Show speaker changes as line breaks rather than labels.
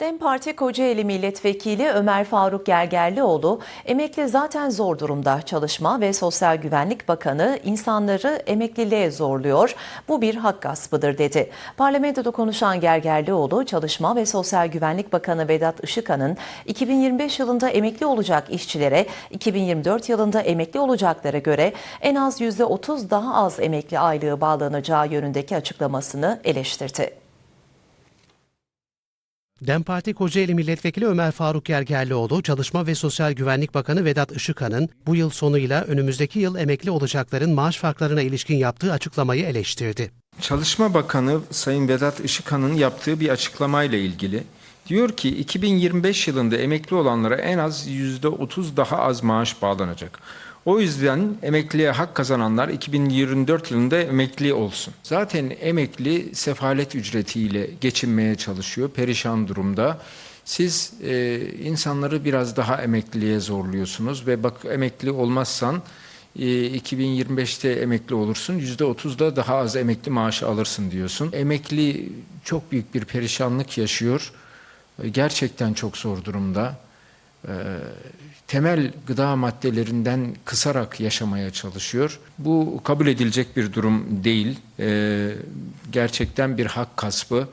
DEM Parti Kocaeli Milletvekili Ömer Faruk Gergerlioğlu, emekli zaten zor durumda Çalışma ve Sosyal Güvenlik Bakanı insanları emekliliğe zorluyor. Bu bir hak gaspıdır dedi. Parlamentoda konuşan Gergerlioğlu, Çalışma ve Sosyal Güvenlik Bakanı Vedat Işıkhan'ın 2025 yılında emekli olacak işçilere 2024 yılında emekli olacaklara göre en az %30 daha az emekli aylığı bağlanacağı yönündeki açıklamasını eleştirdi.
DEM Parti Kocaeli Milletvekili Ömer Faruk Gergerlioğlu, Çalışma ve Sosyal Güvenlik Bakanı Vedat Işıkhan'ın bu yıl sonuyla önümüzdeki yıl emekli olacakların maaş farklarına ilişkin yaptığı açıklamayı eleştirdi.
Çalışma Bakanı Sayın Vedat Işıkhan'ın yaptığı bir açıklamayla ilgili diyor ki 2025 yılında emekli olanlara en az %30 daha az maaş bağlanacak. O yüzden emekliye hak kazananlar 2024 yılında emekli olsun. Zaten emekli sefalet ücretiyle geçinmeye çalışıyor, perişan durumda. Siz e, insanları biraz daha emekliliğe zorluyorsunuz ve bak emekli olmazsan e, 2025'te emekli olursun, %30'da daha az emekli maaşı alırsın diyorsun. Emekli çok büyük bir perişanlık yaşıyor. Gerçekten çok zor durumda. E, temel gıda maddelerinden kısarak yaşamaya çalışıyor. Bu kabul edilecek bir durum değil. E, gerçekten bir hak kaspı.